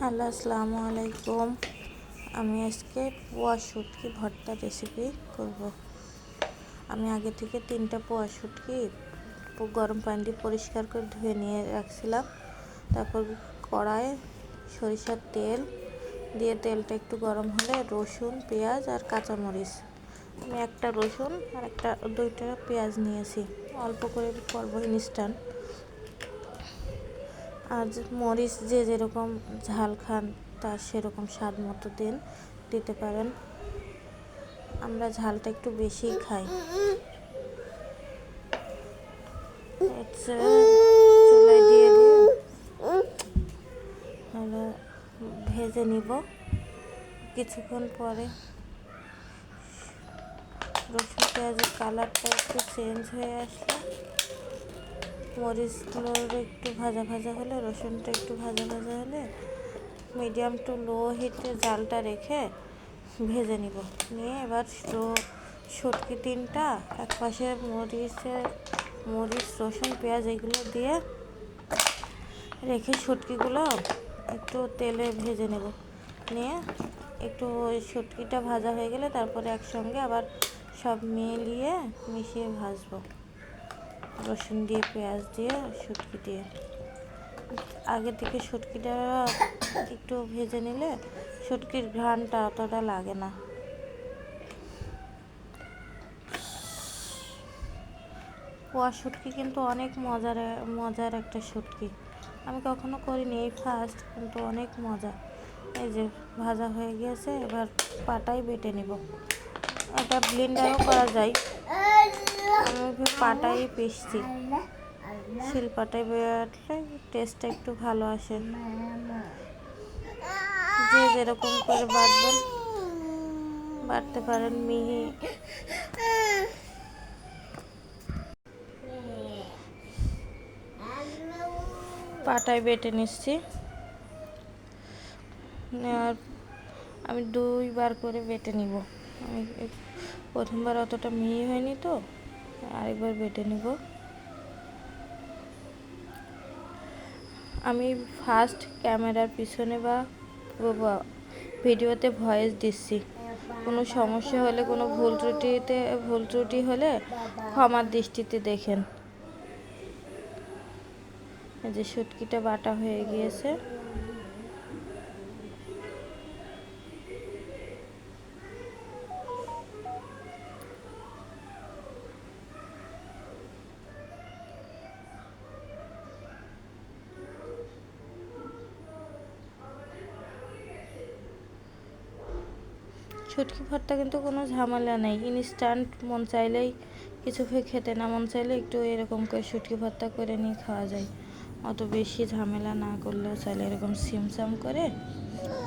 Hello, আসসালামু আলাইকুম। আমি আজকে পোয়া শুটকি ভর্তা রেসিপি করব। আমি আগে থেকে তিনটা পোয়া শুটকি গরম পানি দিয়ে পরিষ্কার করে ধুয়ে নিয়ে রাখছিলাম। তারপর কড়ায় সরিষার তেল দিয়ে তেলটা একটু গরম হলে রসুন, পেঁয়াজ আর কাঁচামরিচ। আমি একটা রসুন আর একটা দুইটা পেঁয়াজ নিয়েছি। অল্প করে করব ইনস্ট্যান্ট। আর মরিচ যে যেরকম ঝাল খান, তার সেরকম স্বাদ মতো দিন, দিতে পারেন। আমরা ঝালটা একটু বেশিই খাই। দিয়ে দিয়ে ভেজে নিব। কিছুক্ষণ পরে রসুন পেঁয়াজের কালারটা একটু চেঞ্জ হয়ে আসলে মরিচগুলো একটু ভাজা ভাজা হলে, রসুনটা একটু ভাজা ভাজা হলে মিডিয়াম টু লো হিটে জালটা রেখে ভেজে নিব। নিয়ে এবার স্লো শুটকি তিনটা, এক পাশে মরিচের, মরিচ, রসুন, পেঁয়াজ এগুলো দিয়ে রেখে শুটকিগুলো একটু তেলে ভেজে নেব। নিয়ে একটু ওই শুটকিটা ভাজা হয়ে গেলে তারপরে একসঙ্গে আবার সব মিলিয়ে মিশিয়ে ভাজবো। রসুন দিয়ে, পেঁয়াজ দিয়ে শুটকি দিয়ে। আগে থেকে শুটকিটা একটু ভেজে নিলে শুটকির ঘ্রাণটা অতটা লাগে না। পোয়া শুটকি কিন্তু অনেক মজার মজার একটা শুটকি। আমি কখনো করিনি এই ফার্স্ট কিন্তু অনেক মজা। এই যে ভাজা হয়ে গিয়েছে, এবার পাটাই বেটে নিব। এটা ব্লেন্ডারও করা যায়। পাটাই পিসছি শিল পাটায় বেটলে টেস্টটা একটু ভালো আসে। যে যেরকম করে বাটবেন, বাটতে পারেন মিহি। পাটায় বেটে নিচ্ছি। নেওয়ার আমি দুইবার করে বেটে নিব। আমি প্রথমবার অতটা মিহি হয়নি তো। আরেকবার বেটে নিব। আমি ফার্স্ট ক্যামেরার পিছনে বা ভিডিওতে ভয়েস দিচ্ছি। কোনো সমস্যা হলে, কোনো ভুল ত্রুটিতে, ভুল ত্রুটি হলে ক্ষমার দৃষ্টিতে দেখেন। যে শুটকিটা বাটা হয়ে গিয়েছে। শুটকি ভর্তা কিন্তু কোনো ঝামেলা নেই। ইনস্ট্যান্ট মন চাইলেই কিছু খেতে না, মন চাইলে একটু এরকম করে শুটকি ভর্তা করে নিয়ে খাওয়া যায়। অত বেশি ঝামেলা না করলেও চাইলে এরকম সিমসাম করে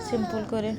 সিম্পল করে।